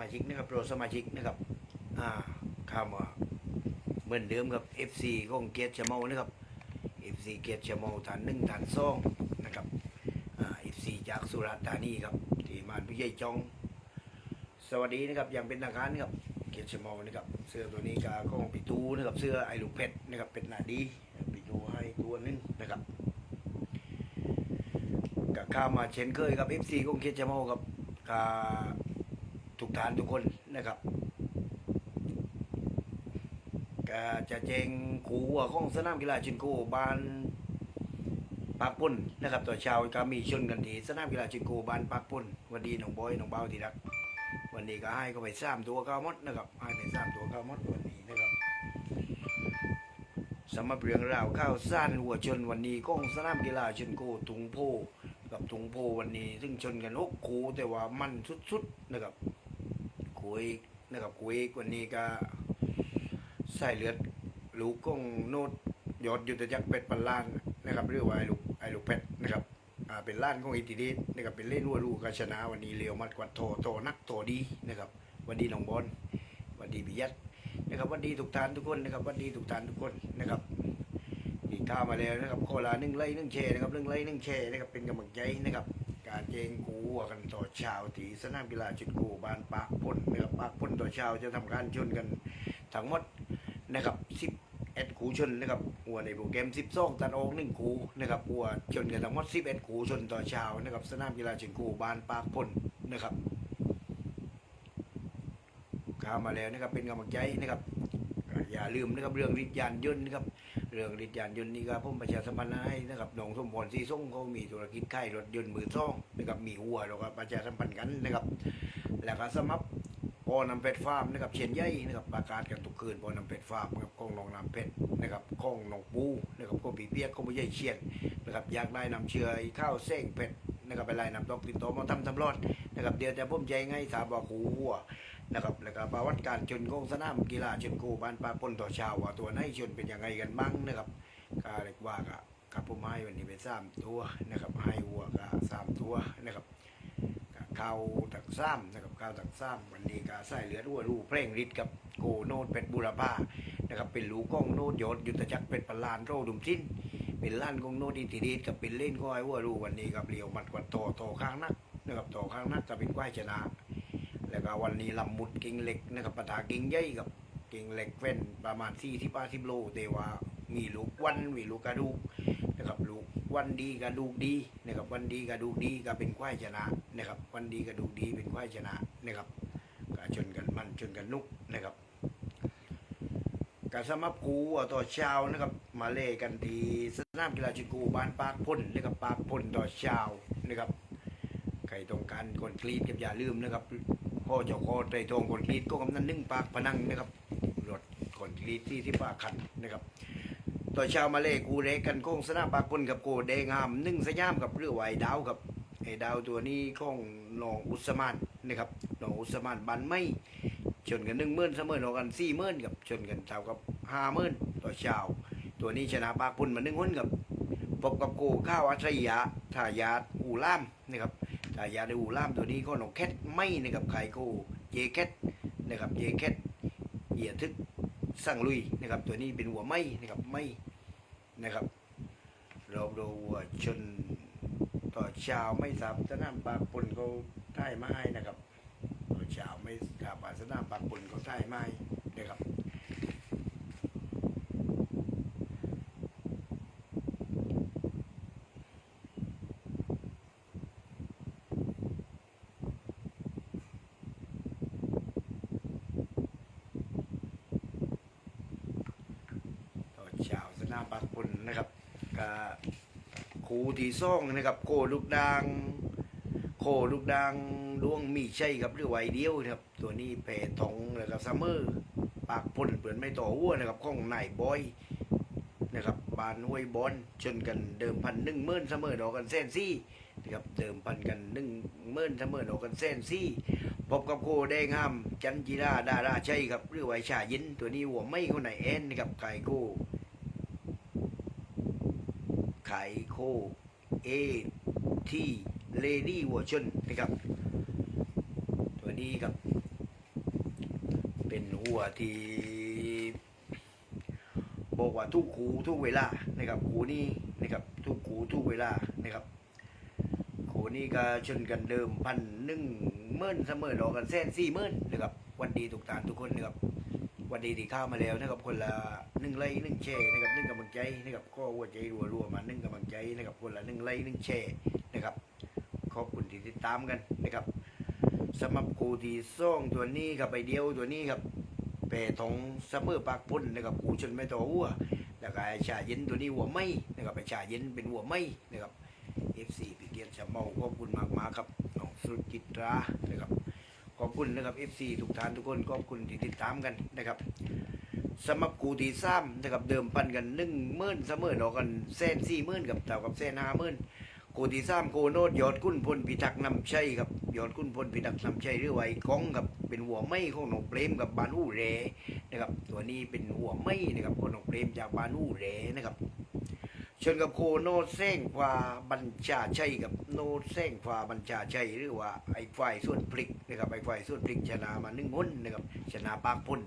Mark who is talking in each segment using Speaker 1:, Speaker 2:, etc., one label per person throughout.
Speaker 1: มาชิกนะครับโปรสมาชิกนะครับ อ่าคำว่าเหมือนเดิมครับ FC ของเกียรติชมานะครับ FC เกียรติชมาฐานหนึ่งฐานสองนะครับอ่า FC จากสุราษฎร์ธานีครับที่มานผู้ใหญ่จอง สวัสดีนะครับอย่างเป็นทางการนะครับเกียรติชมานะครับเสื้อตัวนี้ก็ของปีตูนะครับเสื้อไอลูกเพชรนะครับเป็นหน้าดีปีตูให้ตัวนึงนะครับกับข้ามาเช่นเคยกับ FC ของเกียรติชมาครับกับ ทุกฐานทุกคนนะครับก็จะแจงขูหัวของสนามกีฬาชินโกบานปากปุ่นนะครับต่อช้าก็มีชนกันทีสนามกีฬาชินโกบานปากปุ่นวันดีน้องบอยน้องเบาที่รัก วันนี้ก็ให้ก็ไปสามตัวเก้ามดนะครับให้ไปสามตัวเก้ามดวันนี้นะครับสำหรับเรื่องราวข้าวซ่านหัวชนวันนี้ก้องสนามกีฬาชินโกถุงโพกับถุงโพวันนี้ ซึ่งชนกันหกคูแต่ว่ามันสุดๆนะครับ คุยนะครับคุยวันนี้ก็ใส่เลือดลูกกงโนดยอดยุทธจักรเป็ดปันล้านนะครับเรียกว่าไอ้ลูกไอ้ลูกเป็ดนะครับอ่าเป็นล้านของอิติดีนะครับเป็นเล่นวัวลูกกาชนะวันนี้เลียวมัดกวัดโทโตนักโตดีนะครับวันดีน้องบอลวันดีบิยัดนะครับวันดีทุกทานทุกคนนะครับวันดีทุกทานทุกคนนะครับนี่ข้ามาแล้วนะครับโคลาหนึ่งไล่หนึ่งแช่นะครับหนึ่งไล่หนึ่งแช่นะครับเป็นกำลังใจนะครับารเจงกูวัวกันต่อช้าที่สนามกีฬาจุดกูบานปากพ่นเนะครับปากพ่นต่อช้าจะทำการชนกันทั้งหมดนะครับ10เอ็ดขูชนนะครับหัวในโปรแกรม12ตัดออกหนึ่งขูนะครับหัวชนกันทั้งหมด11ขูชนต่อช้านะครับสนามกีฬาเชิงกูบานปากพลนนะครับข้ามาแล้วนะครับเป็นกำลังใจนะครับ อย่าลืมนะครับเรื่องริดยานยนต์นะครับเรื่องริดยานยนต์นี่ก็ผมประชาสัมพันธ์ให้นะครับน้องสมพรสีส้มเขามีธุรกิจค่ายรถยนต์มือซ่องนะครับมีหัวเราก็ประชาสัมพันธ์กันนะครับ แล้วก็สมัครพอนำเป็ดฟาร์มนะครับเชียนใหญ่นะครับประกาศกันทุกคืนพอนำเป็ดฟาร์มนะครับของนองนำเป็ดนะครับของนองปูนะครับของปีเปียกของผู้ใหญ่เชียนนะครับอยากได้นำเชื้อข้าวเส้งเป็ดนะครับไปไล่นำต้องติดต่อมาทำทำรอดนะครับเดี๋ยวจะพุ่มใจง่ายสาบว่าหูวัว นะครับแล้วก็ประวัติการชนของสนามกีฬาชนกูบ้านปลาปนต่อชาวว่าตัวไหนชนเป็นยังไงกันบ้างนะครับก็เรียกว่าก็กับผมให้วันนี้เป็นสามตัวนะครับให้วัวก็สามตัวนะครับข้าวตักซ้ำนะครับข้าวตักซ้ำวันนี้ก็ใส่เหลือดวัวรูเพลงฤทธิ์กับโกโนดเป็ดบุรพานะครับเป็นลูก้องโนดยศยุทธจักรเป็ดปลานโรดุมสิ้นเป็นล้านกองโนดอินทิดีกับเป็นเล่นก็ไอ้วัวรูวันนี้กับเลียวมัดกว่าโตโตข้างนักนะครับโตข้างนักก็เป็นควายชนะ แล้วก็วันนี้ลำมุดกิ่งเหล็กนะครับปะทากิ่งใหญ่กับกิ่งเหล็กเฟ้นประมาณ4 0 50โลแต่ว่ามีลูกวันมีลูกกระดูกนะครับลูกวันดีกระดูกดีนะครับวันดีกระดูกดีก็เป็นควายชนะนะครับ วันดีกระดูกดีเป็นควายชนะนะครับก็ชนกันมันชนกันนุกนะครับการสมับกูต่อเช้านะครับมาเล่กันทีสนามกีฬาชิกูบ้านปากพ่นนะครับปากพ่นต่อเช้านะครับใครต้องการคนกรีดกับอย่าลืมนะครับ พ่อเจ้าคอไตรทองคนกรีดก็กำนันนึ่งปากพนังนะครับรถคนกรีดที่ที่ปากขันนะครับต่อช้ามาเลกูเรกันโค้งสนาปากปนกับโกแดงามนึ่งสยามกับเรือไหวดาวกับไอ้ดาวตัวนี้ของนองอุสมานนะครับนองอุสมานบันไม่ชนกันหนึ่งหมื่นเสมอกันสี่หมื่นกับชนกันเท่ากับห้าหมื่นต่อช้าตัวนี้ชนะปากปนมาหนึ่งหุ้นกับพบกับโกข้าวอัศยะทายาทอูล่ามนะครับ ยาทอูล่ามตัวนี้ก็น้องแคทไม่นะครับไข่โกเยแคทนะครับเยแคทเหยียทึกสั่งลุยนะครับ ตัวนี้เป็นหัวไม้นะครับไม้นะครับเราดูวัวชนต่อช้าไม่สามสนามปากปนเขาท่ายไม้นะครับต่อช้าไม่สามสนามปากปนเขาท่ายไม้นะครับต่อเช้าสนามปากปนนะครับก็ครู ที่ซ่องนะครับ โคลูกดังโคลูกดังดวงมีใช่ครับหรือไหวเดียวนะครับ ตัวนี้แผ่ทองแล้วก็ซัมเมอร์ปากพ่นเปลือนไม่ต่อหัวนะครับของนายบอยนะครับบานห้วยบอลชนกันเดิมพันหนึ่งหมื่นเสมอดอกกันเส้นซี่นะครับเดิมพันกันหนึ่งหมื่นเสมอดอกกันเส้นซี่พบกับโคแดงห้ามจันจีราดาราชัยครับหรือไหวชายินตัวนี้หัวไม่คนไหนแอนนะครับไก่โคไข่โคเอทีเลดี้หัวชนนะครับ ตัวนี้ครับ เป็นหัวที่บอกว่าทุกขูทุกเวลานะครับขูนี้นะครับทุกขูทุกเวลานะครับขูนี้ก็ชนกันเดิมพันหนึ่งหมื่นเสมอรอกันแสนสี่หมื่นนะครับวันดีทุกตานทุกคนนะครับวันดีที่เข้ามาแล้วนะครับคนละหนึ่งไลค์หนึ่งแชร์นะครับหนึ่งกำลังใจนะครับก็หัวใจรัวๆมาหนึ่งกำลัง ใจนะครับคนละหนึ่งไลค์หนึ่งแชร์นะครับ ขอบคุณที่ติดตามกันนะครับสำหรับกูที่ซ่องตัวนี้ครับไปเดียวตัวนี้ครับเปทองเสมอปากพุ่นนะครับกูชนไม่ต่อหัวแล้วก็ไอชาเย็นตัวนี้หัวไม่นะครับไอชาเย็นเป็นหัวไม่นะครับ F4 ปีเกียรติชาเมาขอบคุณมากมากครับน้องสุจิตรานะครับขอบคุณนะครับ F4 ทุกท่านทุกคนขอบคุณที่ติดตามกันนะครับ สำหรับกูที่ซ้ำนะครับเดิมพันกันหนึ่งหมื่นเสมอดอกกันแสนสี่หมื่นกับเท่ากับแสนห้าหมื่นโกที่สามโกโนดยอดกุ้นพลพิทักษ์นำชัยครับยอดกุ้นพลพิทักษ์นำชัยหรือไว้ก้องครับเป็นหัวไม้ของหนองเปรมกับบานอู่เรนะครับตัวนี้เป็นหัวไม้นะครับของหนองเปรมจากบานอู่เรนะครับชนกับโคโนดแซงฟ้าบัญชาชัยกับโนดแซงฟ้าบัญชาชัยหรือว่าไอ้ฝ่ายส่วนพลิกนะครับไอ้ฝ่ายส่วนพลิกชนะมาหนึ่งหุ้นนะครับชนะปากพุ่น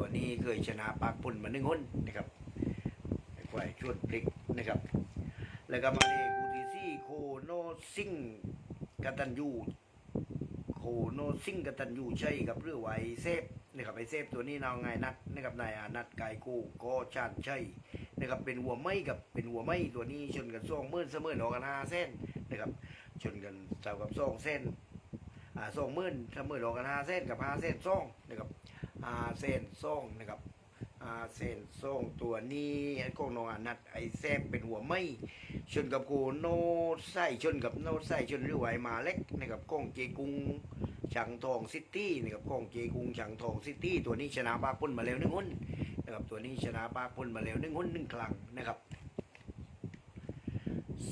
Speaker 1: ตัวนี้เคยชนะปากพุ่นมาหนึ่งหุ้นนะครับไอ้ฝ่ายส่วนพลิกนะครับ แล้วก็มาเลกูทีซี่โคโนซิงกตันยูโคโนซิงกตันยูใช่กับเรือไวเซฟนะครับไอเซฟตัวนี้นางไงนัดนะครับนายอานัดกายกูก็ชาญใช่นะครับเป็นหัวไม้กับเป็นหัวไม้ตัวนี้ชนกันสองมื่นเสมอหนอกันห้าเส้นนะครับชนกันเท่ากับสองเส้นอ่าสองมื่นเสมอหนอกันห้าเส้นกับห้าเส้นสองนะครับ ห้าเส้นสองนะครับอาเซนส่งตัวนี้ไอ้กองนองอนัดไอ้แซมเป็นหัวไม้ชนกับกูโนไส้ชนกับโนไส้ชนหรือไหวมาเล็กนะครับกองเจกุงฉังทองซิตี้นะครับกองเจกุงฉังทองซิตี้ตัวนี้ชนะปากพุ่นมาแล้วหนึ่งหุ้นนะครับตัวนี้ชนะปากพุ่นมาแล้วหนึ่งหุ้นหนึ่งครั้งนะครับ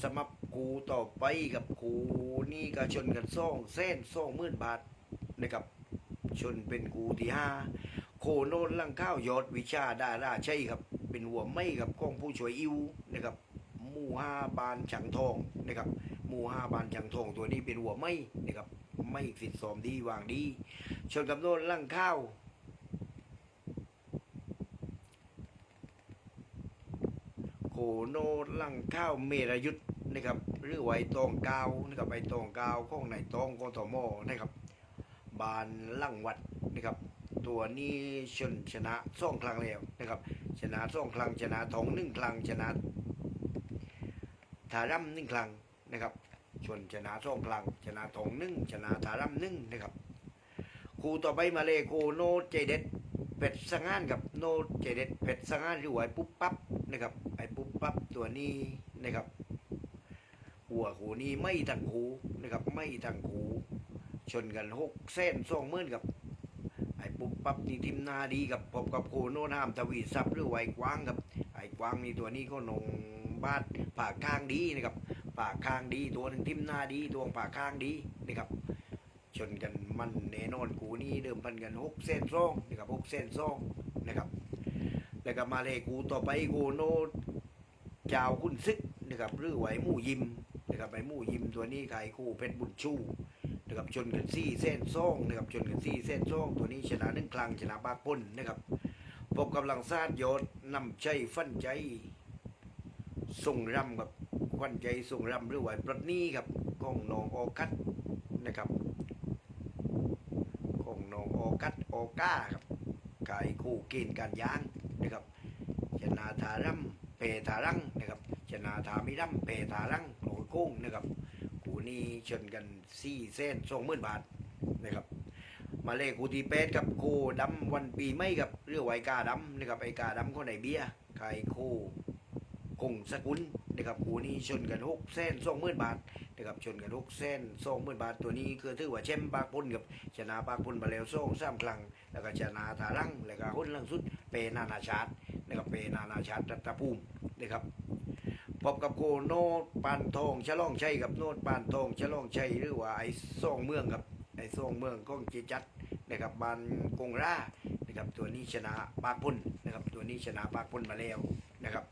Speaker 1: สมับกูต่อไปกับกูนี่ก็ชนกันซ่องเส้นซ่องหมื่นบาทนะครับ ชนเป็นกูที่ห้าโคโนนลังข้าวยอดวิชาดาราใช่ครับ เป็นหัวไม่ครับข้องผู้ช่วยอิวนะครับหมู่ห้าบานฉังทองนะครับหมู่ห้าบานฉังทองตัวนี้เป็นหัวไม่นะครับไม่ฟิตซ้อมดีวางดีชนกับโนนลังข้าวโคโนนลังข้าวเมรยุทธนะครับหรือไวตองกาวนะครับไอ้ตองกาวของไหนตองกทมนะครับ บานลังวัดนะครับ ตัวนี้ชนชนะสองครั้งแล้วนะครับ ชนะสองครั้งชนะทองหนึ่งครั้งชนะทารัมหนึ่งครั้งนะครับชนชนะสองครั้งชนะทองหนึ่งชนะทารัมหนึ่งนะครับคู่ต่อไปมาเลยคู่โนเจเด็ดเป็ดสังงานกับโนเจเด็ดเป็ดสังงานรือว่าไอ้ปุ๊บปั๊บนะครับไอ้ปุ๊บปั๊บตัวนี้นะครับหัวหูนี้ไม่ทั้งหูนะครับ ไม่ทั้งหู ชนกันหกเส้นสองหมื่นกับไอ้ปุ๊บปั๊บนี่ทิมนาดีกับพบกับโคโนนามทวีซับหรือไวกว้างกับไอ้กว้างนี่ตัวนี้ก็นงบาดปากข้างดีนะครับปากข้างดีตัวหนึ่งทิมนาดีตัวปากข้างดีนะครับ ชนกันมันแน่นอนกูนี่เดิมพันกันหกเส้นซองนะครับหกเส้นซองนะครับ แล้วก็มาเลยกูต่อไปโคโนเจ้าคุณซึกนะครับหรือไหวหมู่ยิมนะครับไอ้หมู่ยิมตัวนี้ขายคู่เพชรบุญชู นะครับชนกันซี่เส้นซ่องนะครับชนกันซี่เส้นซ่องตัวนี้ชนะหนึ่งครั้งชนะปากพ้นนะครับพบกำลังซาดยศนำใจฟันใจส่งรำกับควันใจส่งรำหรือไหวปลดหนี้ครับของนองออกัสนะครับของนองออกัสออก้าครับกายคู่เกณฑ์การยางนะครับชนะทารัมเพทารังนะครับชนะทามิรัมเพทารังโหยโก้งนะครับ นี่ชนกันสี่เส้นสองหมื่นบาทนะครับ มาเลขกูทีเป็ดกับกูดำวันปีไม่กับเรือไวกาดำนะครับไอกาดำก็ไหนเบี้ยไข่คู่คงสกุลนะครับกูนี่ชนกันหกเส้นสองหมื่นบาทนะครับชนกันหกเส้นสองหมื่นบาทตัวนี้คือถือว่าแชมปากพุนกับชนะปากพุนมาแล้วสองสามครั้งแล้วก็ชนะทารังแล้วก็หุ้นล่างสุดเปนานาชาตินะครับเปนานาชาติรัตภูมินะครับ พบกับโกโนดปานทองฉลองชัยกับโนดปานทองฉลองชัยหรือว่าไอ้ซ่องเมืองครับไอ้ซ่องเมืองก้องจีจัดนะครับบานกงรานะครับตัวนี้ชนะปากพุ่นนะครับตัวนี้ชนะปากพุ่นมาแล้วนะครับ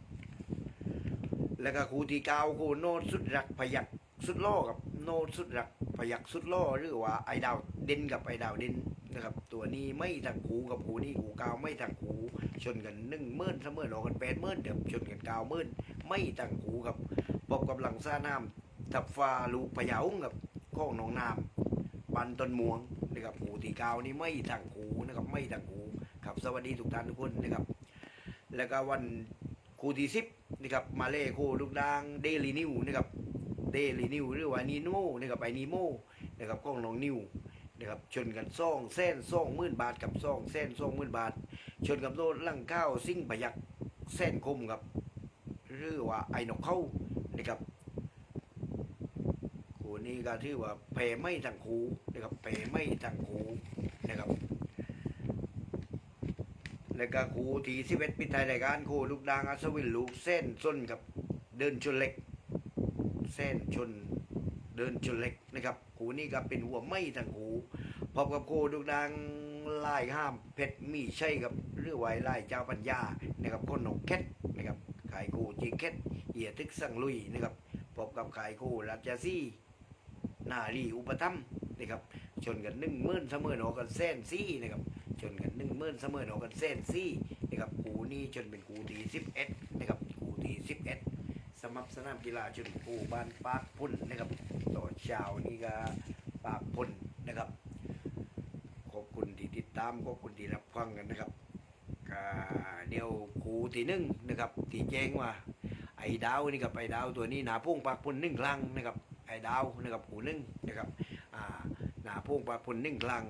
Speaker 1: แล้วก็คูที่เก้าคูโนดสุดรักพยักสุดล่อกับโนดสุดรักพยักสุดล่อหรือว่าไอ้ดาวเด่นกับไอ้ดาวเด่น นะครับ ตัวนี้ไม่ทางคูกับคูนี่คูเก้าไม่ทางคูชนกันหนึ่งหมื่นเสมอหนอกันแปดหมื่นเดี๋ยวชนกันเกาหมื่นไม่ทางคูครับพบกับหลังซ่าน้ำทับฟ้าลูกพะเยากับข้องหนองน้ำปันต้นม่วงนะครับคูที่เก้านี่ไม่ทางคูนะครับไม่ทางคูครับสวัสดีทุกท่านทุกคนนะครับ แล้วก็วันคูที่สิบนะครับมาเล่คูลูกดังเดลีนิวนะครับเดลีนิวหรือว่านีโน่นะครับไอนีโมนะครับข้องน้องนิว นะครับชนกันซ่องเส้นซ่องหมื่นบาทกับซ่องเส้นซ่องหมื่นบาท ชนกับโลดลังข้าวซิ่งพยักเส้นคมครับหรือว่าไอ้นกเข้านะครับคูนี้ก็ถือว่าแผ่ไม่ทางคูนะครับแผ่ไม่ทางคูนะครับแล้วก็คูทีสิบเอ็ดปิดท้ายรายการคูลูกดางอัศวินลูกเส้นส้นกับเดินชนเล็ก เส้นชนเดินชนเล็กนะครับูนี้ก็เป็นหัวไม่ทางคูพบกับโคดุกดังไล่ห้ามเพชรมีใช่กับเรือไวไล่เจ้าปัญญานะครับคนหนองแคทนะครับขายกูจีแคทเอียทึกสังลุยนะครับพบกับขายกูรัชซี่นารีอุปถัมนะครับชนกันหนึ่งหมื่นเสมอหนอกันเส้นซี่นะครับชนกันหนึ่งหมื่นเสมอหนอกันเส้นซี่นะครับกูนี่จนเป็นกูทีสิบเอ็ดนะครับกูทีสิบเอ็ดสมับสนามกีฬาชนกูบ้านปากพุ่นนะครับ เช้านี่ก็ปากพ่นนะครับ ขอบคุณที่ติดตามขอบคุณที่รับฟังกันนะครับก็เดี๋ยวครูที่นึ่งนะครับที่แจ้งว่า ไอ้ดาวนี่กับไอ้ดาวตัวนี้หนาพุ่งปากพ่นนึ่งครั้งนะครับไอ้ดาวนะครับครูนึ่งนะครับอ่าหนาพุ่งปากพ่นนึ่งครั้ง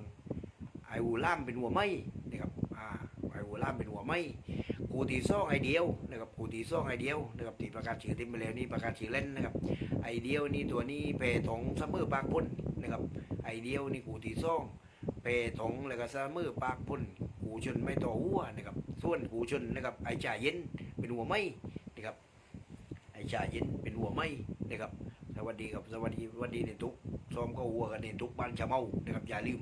Speaker 1: ไอ้หูล่ามเป็นหัวไม้นะครับอ่าไอ้หูล่ามเป็นหัวไม้ครูที่ซ่องไอเดียวนะครับครูที่ซ่องไอเดียวนะครับที่ประกาศชื่อที่มาแล้วนี่ประกาศชื่อเล่นนะครับ ไอเดียวนี่ตัวนี้เพทองเสมอปากพุ่นนะครับไอเดียวนี่ครูที่ซ่องเปถงแล้วก็ซามือปากพุ่นหูชนไม่ต่อหัวนะครับส่วนหูชนนะครับไอจ่าเย็นเป็นหัวไม้นะครับไอจ่าเย็นเป็นหัวไม้นะครับสวัสดีครับสวัสดีสวัสดีเนทุกซ้อมก็หัวกันเนทุกบ้านชะเมานะครับอย่าลืม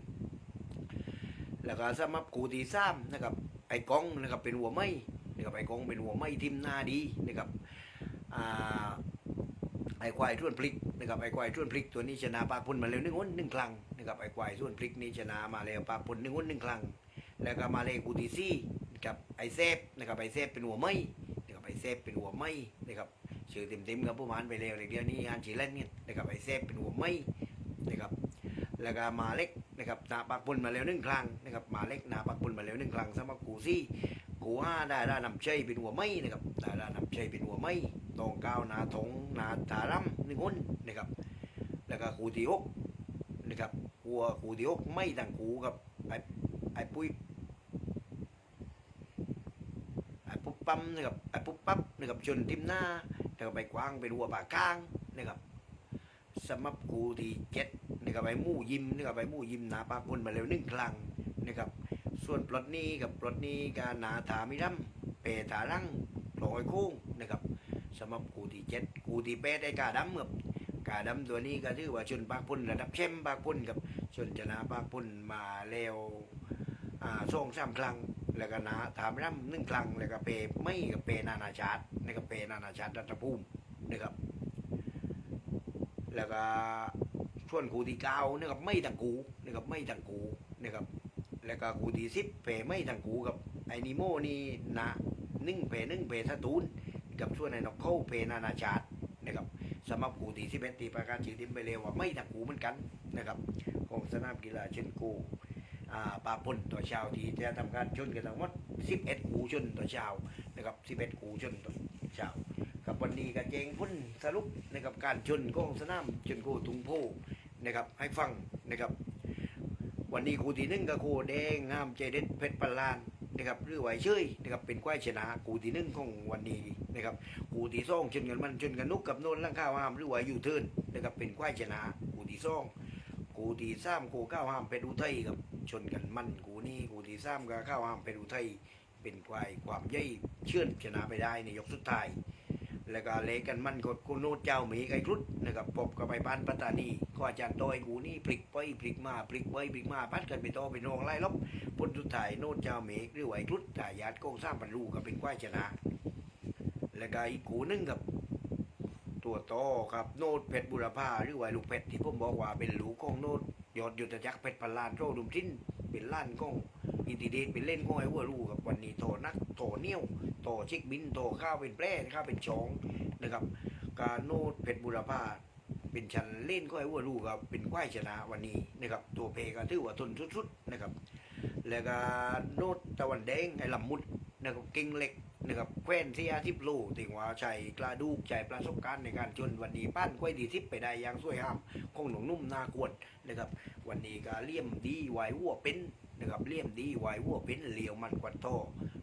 Speaker 1: แล้วก็สำหรับกูตีซ้ำนะครับไอกองนะครับเป็นหัวไม้นะครับไอกองเป็นหัวไม้ทิมหน้าดีนะครับอ่า ไอ้ควายท่วนพลิกนะครับไอ้ควายท่วนพลิกตัวนี้ชนะปากพุ่นมาแล้วหนึ่งวันหนึ่งครั้งนะครับไอ้ควายท่วนพลิกนี่ชนะมาแล้วปากพุ่นหนึ่งวันหนึ่งครั้งแล้วก็มาเลกูตีซี่กับไอ้เซฟนะครับไอ้เซฟเป็นหัวไม้นะครับไอ้เซฟเป็นหัวไม้นะครับชื่อเต็มๆครับผู้มานไปแล้วเดี๋ยวนี้งานชีเล่นเนี่ยนะครับไอ้เซฟเป็นหัวไม้นะครับแล้วก็มาเล็กนะครับนาปากพุ่นมาแล้วหนึ่งครั้งนะครับมาเล็กนาปากพุ่นมาแล้วหนึ่งครั้งสำหรับกูซี่กูห้าได้ได้นำชัยเป็นหัวไม้นะครับได้ได้นำชัยเป็นหัวไม้ ตองก้าวนาถงนาตารำหนึ่งคนนะครับ แล้วก็คูที่หกนะครับครูครูที่หกไม่ต่างครูกับไอ้ไอ้ปุ้ยไอ้ปุ๊บปั๊มนะครับไอ้ปุ๊บปั๊บนะครับชนทิมหน้าแล้วก็ไปกว้างเป็นหัวปากกลางนะครับสำหรับคูที่เจ็ดนะครับไอ้มู่ยิมนะครับไอ้มู่ยิมหนาปากคนมาแล้วหนึ่งครั้งนะครับ ส่วนปลดนี้กับปลดนี้ก็หนาถามิรำเปตารังลอยโค้งนะครับ สำหรับกูที่เจ็ดกูที่แปดไอ้กาดำกับกาดำตัวนี้ก็ถือว่าชนปากพุ่นระดับแชมปากพุ่นกับชนชนะปากพุ่นมาแล้วอ่าสองสามครั้งแล้วก็นะถามรำหนึ่งครั้งแล้วก็เปไม่กับเปนานาชาตินะครับเปนานาชาติรัฐภูมินะครับแล้วก็ส่วนกูที่เก้านะครับไม่ต่างกูนะครับไม่ต่างกูนะครับแล้วก็กูที่สิบเปไม่ต่างกูกับไอ้นิโมนี่นะหนึ่งเปหนึ่งเปสตูน กับส่วนในนกเข้าเพนานาชาตินะครับสำหรับกูตีที่เป็นตีประกาศชื่อทิมไปเร็วว่าไม่ทักกูเหมือนกันนะครับของสนามกีฬาเช่นกูอ่าปาปนต่อช้าที่จะทำการชนกันทั้งหมด11กูชนต่อช้านะครับ11กูชนต่อเช้ากับวันนี้ก็เจงพุ่นสรุปนะครับการชนของสนามชนกูทุงโพนะครับให้ฟังนะครับวันนี้กูที่หนึ่งก็กูแดงงามใจเด็ดเพชรปลานนะครับหรือไหวเชยนะครับเป็นควายชนะกูที่หนึ่งของวันนี้ นะครับกูที่ซ่องชนกันมันชนกันนุกกับโน่นล่างข้าวห้ามหรือไหวอยู่เทินนะครับเป็นควายชนะกูที่ซ่องกูที่ซ้ำกูข้าวห้ามเป็นอุทัยครับชนกันมันกูนี่กูที่ซ้ำกับข้าวห้ามเป็นอุทัยเป็นควายความใหญ่เชื่อนชนะไปได้ในยกสุดท้ายแล้วก็เลกันมันกดกูโนดเจ้าหมีไก่ครุฑนะครับพบกับไปบ้านปัตตานีก็อาจารย์โตยกูนี่พลิกไปพลิกมาพลิกไปพลิกมาพัดกันไปโตไปนองไล่ลบผลสุดท้ายโนดเจ้าหมีหรือไหวครุฑถ่ายาติโก้งสร้างบรรลุก็เป็นควายชนะ แล้วก็อีกกูนึงกับ ตัวโตครับโนดเพชรบุรพาหรือไหวลูกเพชรที่ผมบอกว่าเป็นลูกของโนดยอดยุทธจักรเพชรพันล้านโตดุมทิ้นเป็นล้านก้องอินติเดตเป็นเล่นก้อยหัวรูกับวันนี้โตนักโตเนี้ยวโตชิกบินโตข้าวเป็นแปร่ข้าวเป็นชองนะครับการโนดเพชรบุรพาเป็นชันเล่นก้อยหัวรูกับเป็นควายชนะวันนี้นะครับตัวเพก็ถือว่าทนสุดๆนะครับ แล้วก็โนดตะวันแดงไอ้ลำมุดนะครับเก่งเหล็ก นะครับแคว้นเสียทิพลูถึงว่าใช้กระดูกใจประสบการณ์ในการจนวันนี้ปั้นกล้วยดีทิพไปได้อย่างสวยงามคงหนุ่มนุ่มนากวนนะครับ วันนี้ก็เลี่ยมดีไหววัวเป็นนะครับเลี่ยมดีไหววัวเป็นเหลียวมันกว่าโต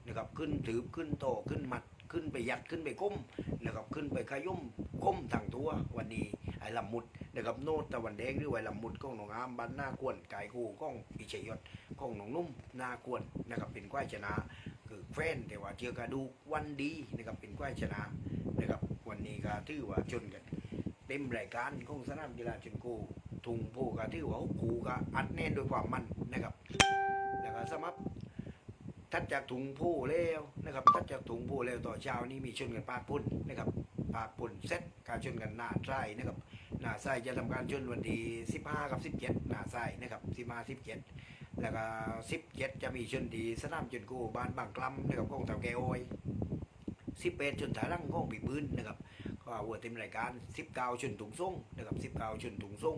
Speaker 1: นะครับขึ้นถือขึ้นโตขึ้นมัดขึ้นไปยัดขึ้นไปก้มนะครับขึ้นไปขยุ่มก้มทางตัววันนี้ไอ้ลำมุดนะครับโนดตะวันแดงหรือไอ้ลำมุดก้องหนองอามบ้านหน้ากวนไก่คู่ก้องปิเชยยศของหนองนุ่มนากวนนะครับเป็นควายชนะ คือแฟนแต่ว่าเจอกระดูวันดีนะครับเป็นควายชนะนะครับวันนี้ก็ถือว่าชนกัน เต็มรายการของสนามกีฬาชนโกทุงโพก็ถือว่าคูก็อัดแน่นด้วยความมันนะครับแล้วก็สมับทัดจากถุงโพแล้วนะครับทัดจากถุงโพแล้วต่อเช้านี้มีชนกันปากปุ่นนะครับปากปุ่นเซตการชนกันหน้าไส้นะครับหน้าไส้จะทำการชนวันที่15 กับ 17 หน้าไส้นะครับ15 17 แล้วก็สิบเจ็ดจะมีชนดีสนามจนกูบ้านบางกลำนะครับของเต่าแกโอยสิบแปดชนถารังของปีปืนนะครับก็วัวเต็มรายการสิบเก้าชนถุงส่งนะครับสิบเก้าชนถุงส่ง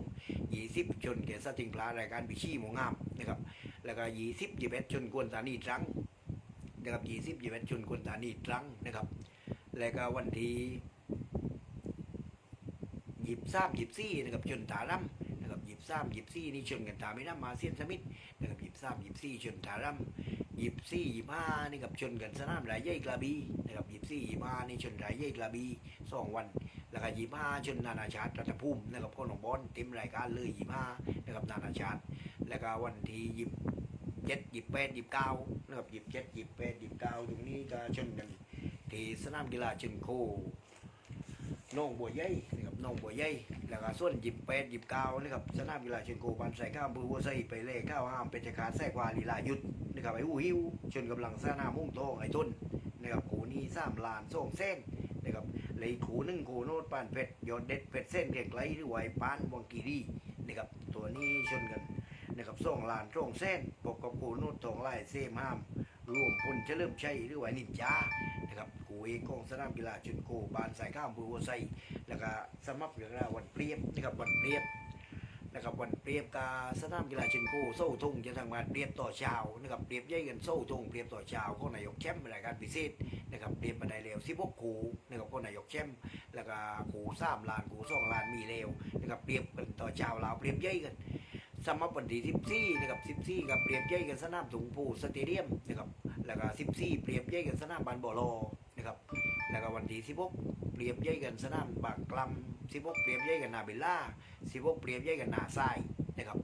Speaker 1: ยี่สิบชนเกศสติงปลารายการบิชี่หมงงามนะครับแล้วก็ยี่สิบยี่สิบเอ็ดชนกวนตานีตรังนะครับยี่สิบยี่สิบเอ็ดชนกวนตานีตรังนะครับ แล้วก็วันที่หยิบซ้ำหยิบซี่นะครับชนถารัมนะครับหยิบซ้ำหยิบซี่นี่ชนกันตาไม่น้ำมาเซียนสมิธนะครับ สามหยิบสี่ชนทารัมหยิบสี่หยิบห้านี่กับชนกันสนามรายใหญ่กระบี่นะครับหยิบสี่หยิบห้านี่ชนรายใหญ่กระบี่สองวัน แล้วก็หยิบห้าชนนานาชาติรัฐภูมินะครับคนองบอลเต็มรายการเลยหยิบห้านะครับนานาชาติ แล้วก็วันที่หยิบเจ็ดหยิบแปดหยิบเก้านะครับหยิบเจ็ดหยิบแปดหยิบเก้าตรงนี้ก็ชนกันที่สนามกีฬาชนโคน้องบัวใหญ่นะครับน้องบัวใหญ่ แล้วก็ส่วนหยิบแปดหยิบเก้านะครับสนามกีฬาเชียงโกบันใส่ข้ามบือวัวใส่ไปเล่ข้าวห้ามเป็นจักรแทรกวาลีลายุดนะครับไอ้หูหิวชนกำลังสนามมุ่งโตองไอ้ต้นนะครับขูนี้สามลานส่งเส้นนะครับเลยขูนึ่งขูโนดปานเพชรยอดเด็ดเพชรเส้นเรียกไรหรือไหวปานวังกีรีนะครับตัวนี้ชนกันนะครับส่งลานส่งเส้นพบกับขูโนดทองไล่เซมห้ามรวมพลเฉลิมชัยหรือไหวนินจา กูเอกของสนามกีฬาเชียงโกบานใส่ข้ามบือวัวใส่แล้วก็สมัครเรื่องราววันเปรียบนะครับวันเปรียบนะครับวันเปรียบกาสนามกีฬาเชิงโกโซ่ทุ่งจะทำงานเปรียบต่อเช้านะครับเปรียบใหญ่กันโซ่ทุ่งเปรียบต่อเช้าของนายกแชมป์รายการพิเศษนะครับเปรียบมาได้เร็ว16คูนะครับของนายกแชมป์แล้วก็คูสามลานคูสองลานมีเร็วนะครับเปรียบกันต่อเช้าเราวเปรียบใหญ่กันสมัครวันที่14นะครับสิบสี่กับเปรียบใหญ่กันสนามถุงผูสเตเดียมนะครับแล้วก็14เปรียบใหญ่กันสนามบานบอลอ นะครับ แล้วก็วันที่16เปรียบใหญ่กันสนามบางกลำสิบกเปรียบใหญ่กันนาเบลล่าสิบกเปรียบใหญ่กันนาทรายนะครับ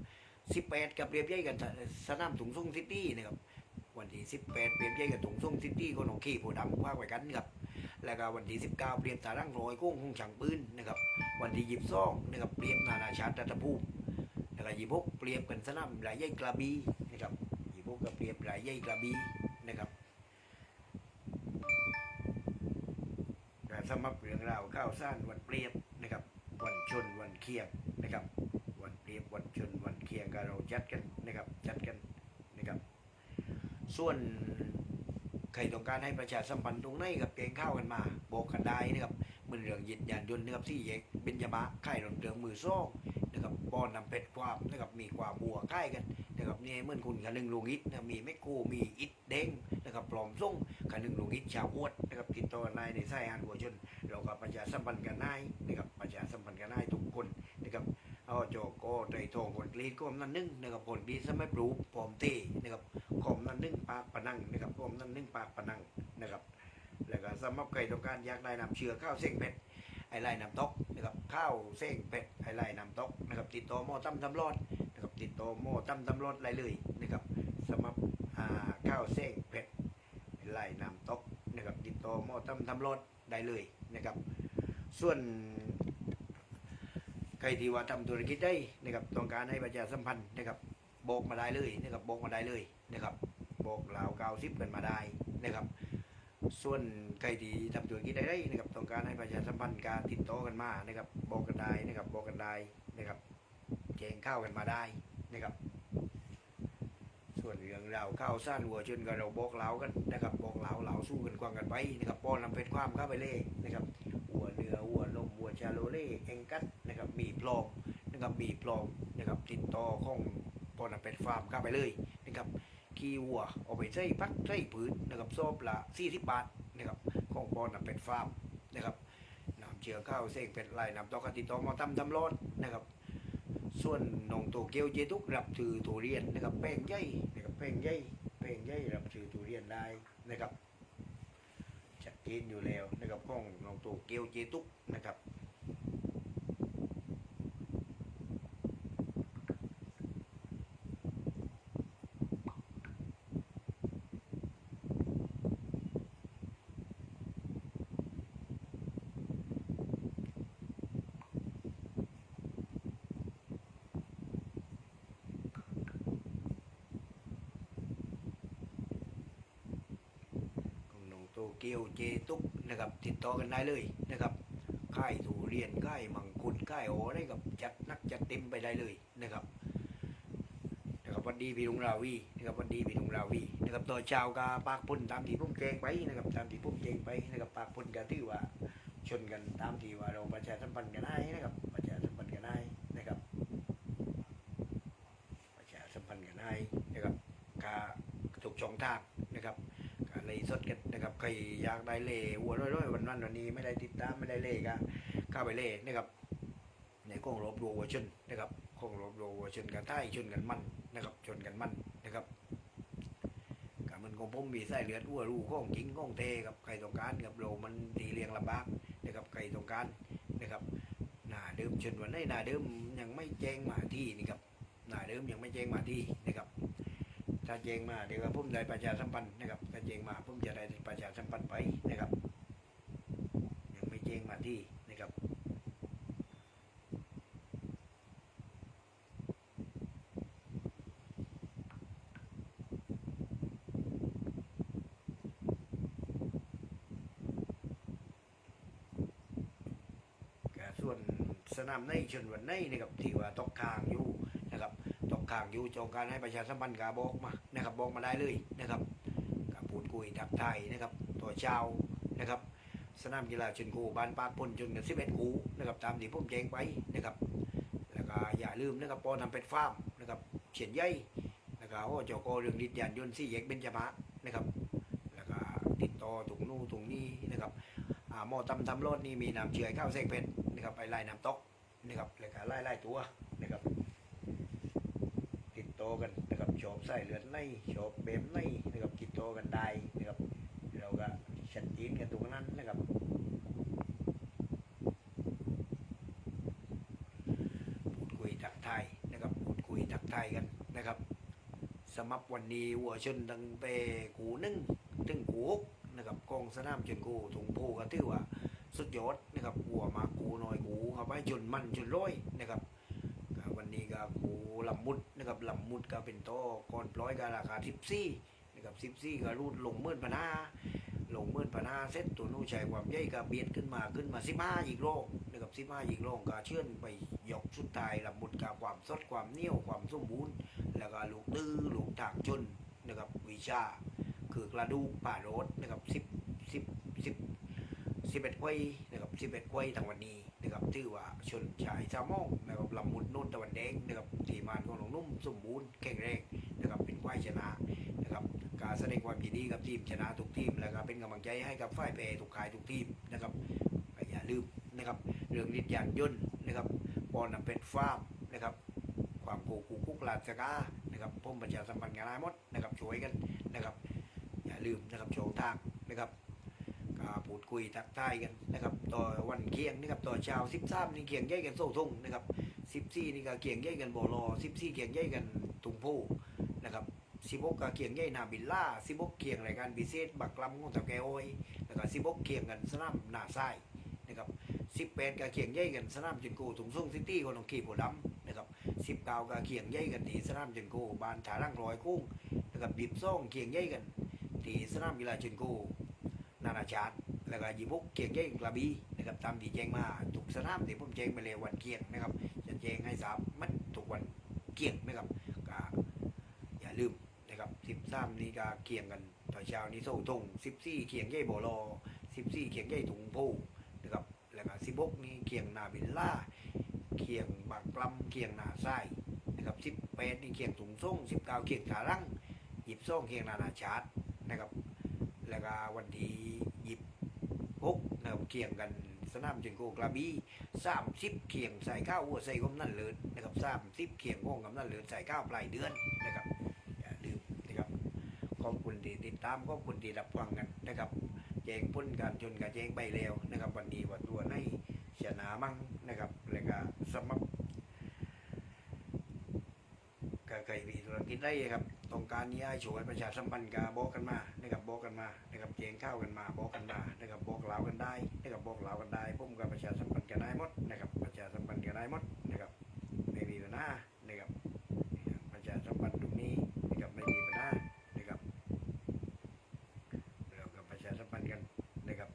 Speaker 1: สิบแปดกับเปรียบใหญ่กันสนามถุงส่งซิตี้นะครับวันที่สิบแปดเปรียบใหญ่กันถุงส่งซิตี้ก็หนองขี้ผู้ดำว่าไว้กันครับแล้วก็วันที่สิบเก้าเปรียบตาร่างรอยกุ้งคงฉังปืนนะครับวันที่ยิบสองนะครับเปรียบนานาชาติรัฐภูมิแล้วก็ยี่สิบกเปรียบกันสนามรายใหญ่กระบี่นะครับยี่สิบกกับเปรียบรายใหญ่กระบี่นะครับ การ สมัครเรื่องราวข้าวซ่านวันเปรียบนะครับ วันชนวันเคียงนะครับ วันเปรียบวันชนวันเคียงก็เราจัดกันนะครับจัดกันนะครับ ส่วนใครต้องการให้ประชาสัมพันธ์ตรงไหนกับเกงข้าวกันมาบอกกันได้นะครับมือนเรื่องยินยานยนต์นะครับที่แยกเบญจมาค่ายรถเรืองมือซ่องนะครับป้อนนำเป็ดความนะครับมีความบัวค่กันนะครับนี่เหมือนคุณคันหนึ่งลุงอิทนะมีแมคโครมีอิทเด้ง นะครับปลอมส่งคันหนึ่งหลุงอิทชาวอวดนะครับติดต่อนายในสายงานหัวชน เราก็ประชาสัมพันธ์กันได้นะครับประชาสัมพันธ์กันได้ทุกคนนะครับเอาโจก็ใจทองคนกรีดก็อมนั่นนึ่งนะครับคนดีสมัยปลูกปลอมเต้นะครับขอมนั่นนึ่งปากปนังนะครับขอมนั่นนึ่งปากปนังนะครับแล้วก็สำหรับใครต้องการอยากได้นำเชื้อข้าวเส้งเป็ดไอ้ไล่นำตกนะครับข้าวเส้งเป็ดไอ้ไล่นำตกนะครับติดต่อหม้อตั้มตำรอดนะครับติดต่อหม้อตั้มตำรอดไรเลยนะครับสำหรับ ข้าวเส้งเป็ดไอ้ไล่นำตกนะครับติดต่อหม้อตั้มตำรอดได้เลยนะครับ ส่วนใครที่ว่าทำธุรกิจได้นะครับต้องการให้ประชาสัมพันธ์นะครับบอกมาได้เลยนะครับบอกมาได้เลยนะครับบอกลาวกาซิปกันมาได้นะครับ ส่วนใครที่ทำธุรกิจได้นะครับต้องการให้ประชาสัมพันธ์การติดต่อกันมานะครับบอกกันได้นะครับบอกกันได้นะครับแจ้งข้าวกันมาได้นะครับ ส่วนเรื่องเราข้าวซ่านวัวชนกับเราบอกเล่ากันนะครับบอกเล่าเล่าสู้กันกวางกันไปนะครับป้อนนำเป็นความเข้าไปเล่นะครับวัวเนื้อวัวนมวัวชาโลเล่เองกัดนะครับมีพลองนะครับมีพลองนะครับติดต่อของป้อนนำเป็นฟาร์มเข้าไปเลยนะครับขี้วัวเอาไปใช้พักใช้ผืนนะครับซอบละ40บาทนะครับของป้อนนำเป็นฟาร์มนะครับน้ำเชื้อข้าวเส้งเป็นลายน้ำตอกกติดต่อมาทำทำร้อนนะครับ ส่วนน้องโตเกียวเจตุกรับถือทุเรียนนะครับแป้งใหญ่นะครับแป้งใหญ่แป้งใหญ่รับถือทุเรียนได้นะครับชัดเจนอยู่แล้วนะครับของน้องโตเกียวเจตุกนะครับของน้องโตเกียวเจตุกนะครับ ติดต่อกันได้เลยนะครับค่ายทุเรียนค่ายมังคุดค่ายโอได้กับจัดนักจัดเต็มไปได้เลยนะครับนะครับวันดีพี่ลุงราวีนะครับวันดีพี่ลุงราวีนะครับต่อช้ากาปากพุ่นตามที่พุ่มแจงไปนะครับตามที่พุ่มแจงไปนะครับปากพุ่นก็ถือว่าชนกันตามที่ว่าเราประชาสัมพันธ์กันได้นะครับ ประชาสัมพันธ์กันได้นะครับ ประชาสัมพันธ์กันได้นะครับกาถูกช่องทางนะครับกาเลยสดกัน ใครอยากได้เล่วัวร้อยๆวันนั้นวันนี้ไม่ได้ติดตามไม่ได้เล่ก็เข้าไปเล่นะครับในกล้องรบโรวัวชนนะครับกล้องรบโรวัวชนกันท้ายชนกันมันนะครับชนกันมันนะครับกามันของผมมีไส้เลือดวัวรูข้องจิงข้องเทกับใครต้องการกับโรมันตีเลียงลำบากนะครับใครต้องการนะครับหน้าเดิมชนวันนี้หน้าเดิมยังไม่แจ้งมาที่นี่ครับหน้าเดิมยังไม่แจ้งมาที่นะครับ ถ้าแจ้งมาเดี๋ยวผมได้ประชาสัมพันธ์นะครับถ้าแจ้งมาผมจะได้ประชาสัมพันธ์ไปนะครับยังไม่แจ้งมาที่นะครับก็ส่วนสนามในชนวันในนะครับที่ว่าตกค้างอยู่ ตกค้างอยู่จองการให้ประชาสัมพันธ์กาบอกมานะครับบอกมาได้เลยนะครับกับพูดคุยทักทายนะครับตัวเช้านะครับสนามกีฬาชนกูบ้านปากพลจนกัน11คูนะครับตามที่ผมแจ้งไปนะครับแล้วก็อย่าลืมนะครับปอนำเป็ดฟาร์มนะครับเฉียนใหญ่แล้วก็โอ้เจอกเรื่องดิดยานยนต์สี่แยกเบญจมาศนะครับแล้วก็ติดต่อตรงนู้นตรงนี้นะครับอ่าหม้อตำทำรถนี่มีน้ำเชื่อข้าวเส้นเพชรนะครับไปไล่น้ำตกนะครับแล้วก็ไล่ไล่ตัวนะครับ ติดต่อกันนะครับชอบ ใส่เลือดในชอบเบมในนะครับติดต่อกันได้นะครับเราก็ชัดเจนกันตรงนั้นนะครับพูดคุยทักทายนะครับพูดคุยทักทายกันนะครับสมับวันนี้วัวชนตั้งแต่กูนึ่งถึงกูกนะครับกองสนามจนกูถุงโพก็ถือว่าสุดยอดนะครับวัวมากูน้อยกูเข้าไปจนมันจนร้อยนะครับวันนี้ก็กูลำมุด นะครับลำมุดก็เป็นโตก่อนปล่อยก็ราคาสิบสี่นะครับสิบสี่ก็รูดลงหมื่นพันห้าลงหมื่นพันห้าเซ็ตตัวนู้นใช้ความใหญ่ก็เบียดขึ้นมาขึ้นมาสิบห้าอีกโลนะครับสิบห้าอีกโลก็เชื่อนไปยกสุดท้ายลำมุดกับความสดความเนียวความสมบูรณ์ แล้วก็ลูกตื้อลูกถากจนนะครับวิชา คือกระดูกป่าโรดนะครับสิบสิบสิบสิบเอ็ดไว้นะครับสิบเอ็ดไว้ทางวันนี้นะครับถือว่าชนชายชาวมองนะครับลำมุดโน่นตะวันแดงนะครับ ทีมานของหลวงนุ่มสมบูรณ์แข็งแรงนะครับเป็นควายชนะนะครับการแสดงความยินดีกับทีมชนะทุกทีมแล้วก็เป็นกำลังใจให้กับฝ่ายแพ้ทุกขายทุกทีมนะครับอย่าลืมนะครับเรื่องนิดยานยนต์นะครับบอลนำเป็นฟาร์มนะครับความโกกูกุกลาสกานะครับผมประชาสัมพันธ์งานหมดนะครับช่วยกันนะครับ อย่าลืมนะครับโชว์ทางนะครับก็พูดคุยทักทายกันนะครับต่อวันเคียงนะครับต่อเช้าสิบสามนี่เคียงใหญ่กันโซ่ทุ่งนะครับ สิบสี่นี่ก็เคียงใหญ่กันบ่อรอสิบสี่เคียงใหญ่กันตุงโพนะครับสิบหกก็เคียงใหญ่นาบิลล่าสิบหกเคียงรายการพิเศษ บักลำของตะแกโอยแล้วก็สิบหกเคียงกันสนามหน้าทรายนะครับสิบแปดก็เคียงใหญ่กันสนามจินโกถุงส่งซิตี้คนของขีโพดำนะครับสิบเก้าก็เคียงใหญ่กันที่สนามจินโกบานถารังรอยกุ้งนะครับบีบซ่องเคียงใหญ่กันที่สนามกีฬาจินโกนานาชาติแล้วก็ยีบกเคียงใหญ่กระบี่ นะครับตามที่แจ้งมาทุกสนามที่ผมแจ้งไปเลยวันเกียงนะครับ จะแจ้งให้ทราบมัดทุกวันเกียงนะครับก็อย่าลืมนะครับสิบสามนี่ก็เคียงกันตอนเช้านี้โซ่ทงสิบสี่เคียงใหญ่โบลอสิบสี่เคียงใหญ่ถุงโพนะครับแล้วก็สิบหกนี่เคียงนาบินล่าเคียงบางกลำเคียงนาไส้นะครับสิบแปดนี่เคียงถุงส่งสิบเก้าเคียงขารังหยิบส่งเคียงนานาชาตินะครับแล้วก็วันที่หยิบหกนะครับเคียงกัน สนามจิงโกกระบี่สามสิบเคียงใส่ข้าวหัวใส่กำนันเลิศนะครับสามสิบเคียงโง่งกำนันเลิศใส่ข้าวปลายเดือนนะครับอย่าลืมนะครับขอบคุณที่ติดตามขอบคุณที่รับฟังกันนะครับแจ้งพ้นการชนกับแจ้งไปแล้วนะครับ วันนี้วันตัวให้ชนะมั่งนะครับแล้วก็สมัครก็เคยมีธุรกิจได้ครับ ต้องการนี้ให้ช่วยประชาสัมพันธ์กับบอกกันมานะครับบอกกันมานะครับเกียงข้าวกันมาบอกกันมานะครับบอกเล่ากันได้นะครับบอกเล่ากันได้พุ่มกับประชาสัมพันธ์กันได้หมดนะครับประชาสัมพันธ์กันได้หมดนะครับไม่มีปัญหานะครับประชาสัมพันธ์ตรงนี้นะครับไม่มีปัญหา นะครับเราก็ประชาสัมพันธ์กันนะครับ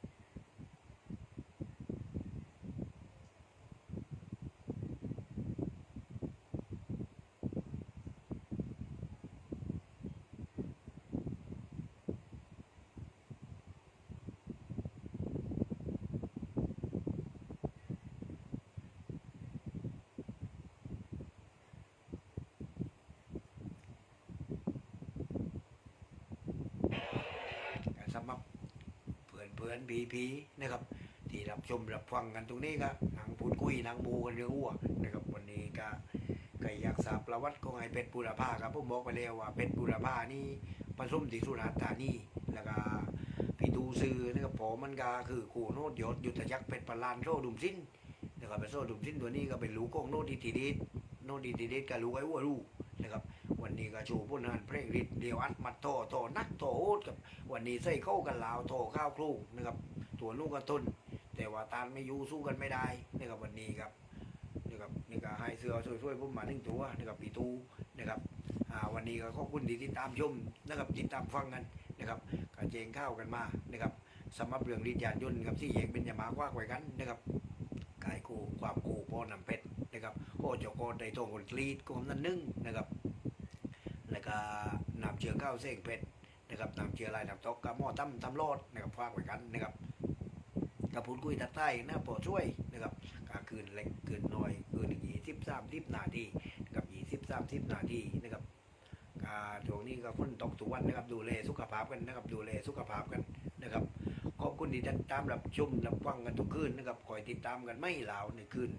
Speaker 1: สำหรับเพื่อน เพื่อนพีพีนะครับ ที่รับชมรับฟังกันตรงนี้ก็นั่งพูดคุยนั่งมูกันเรื่องอ้วกนะครับวันนี้ก็ก็อยากทราบประวัติของไอ้เป็ดบุรพาครับผมบอกไปแล้วว่าเป็ดบุรพานี่ผสมที่สุราษฎร์ธานีแล้วก็พี่ดูซื้อนะครับผมมันก็คือกูโนดยศยุทธจักรเป็ดปลาลานโซดุมสิ้นนะครับเป็นโซดุมสิ้นตัวนี้ก็เป็นลูกของโนดดีทีเดสโนดดีทีเดสก็รู้ไอ้อ้วรู้นะครับวันนี้ก็โชว์พ้นงานเพลงฤทธิ์เดียวอัดมัดโตโตนักโตโอดกับวันนี้ใส่เข้ากันลาวโถข้าวครูนะครับ ตัวลูกกระตุนแต่ว่าตานไม่อยู่สู้กันไม่ได้นะครับวันนี้ครับนี่ครับนี่ก็ให้เสือช่วยๆผมมาหนึ่งตัวนะครับปีตูนะครับวันนี้ก็ขอบคุณที่ติดตามชมนะครับติดตามฟังกันนะครับกระเจงข้าวกันมานะครับสำหรับเรื่องริญญาณยนต์ครับที่แยกเป็นยามากว่าไว้กันนะครับกายคู่ความคู่พ่อนำเพชรนะครับโอเจ้าโกนในตรงคนกรีดกลมนั้นนึ่งนะครับแล้วก็นำเชือข้าวเส้งเพชรนะครับนำเชื้อลายนำตกกับหม้อตั้มตั้มรอดนะครับฝากไว้กันนะครับ กับพูดคุยทักทายนะพอช่วยนะครับกาคืนเล็กคืนน้อยคืนยี่สิบสามสิบนาทีนะครับยี่สิบสามสิบนาทีนะครับกาช่วงนี้ก็ฝนตกทุกวันนะครับดูแลสุขภาพกันนะครับดูแลสุขภาพกันนะครับขอบคุณที่ติดตามรับชมรับฟังกันทุกคืนนะครับคอยติดตามกันไม่ลาวในคืน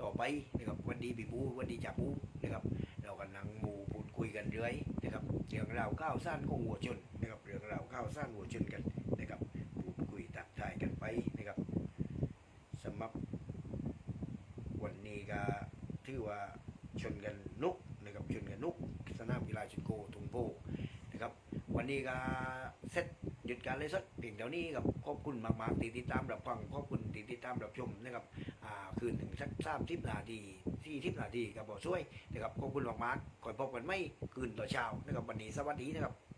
Speaker 1: ต่อไปนะครับวันดีปีบูวันดีจ่าปูนะครับเรากำลังหมู่พูดคุยกันเรื่อยนะครับเรื่องราวข้าวสั้นของหัวชนนะครับเรื่องราวข้าวสั้นหัวชนกันนะครับพูดคุยตักทายกันไปนะครับสำหรับวันนี้ ก็ถือว่าชนกันนุกนะครับชนกันนุกสนามกีฬาชินโกทุงโพนะครับวันนี้ก็เสร็จหยุดการเลยสักเพียงเท่านี้ครับขอบคุณมากๆที่ติดตามรับฟังขอบคุณที่ติดตามรับชมนะครับอ่าคืนหนึ่งสักสามสิบนาทีสี่สิบนาทีก็บบอกช่วยนะครับขอบคุณมากๆขอให้พบกันไม่คืนต่อเช้านะครับวันนี้สวัสดีนะครับ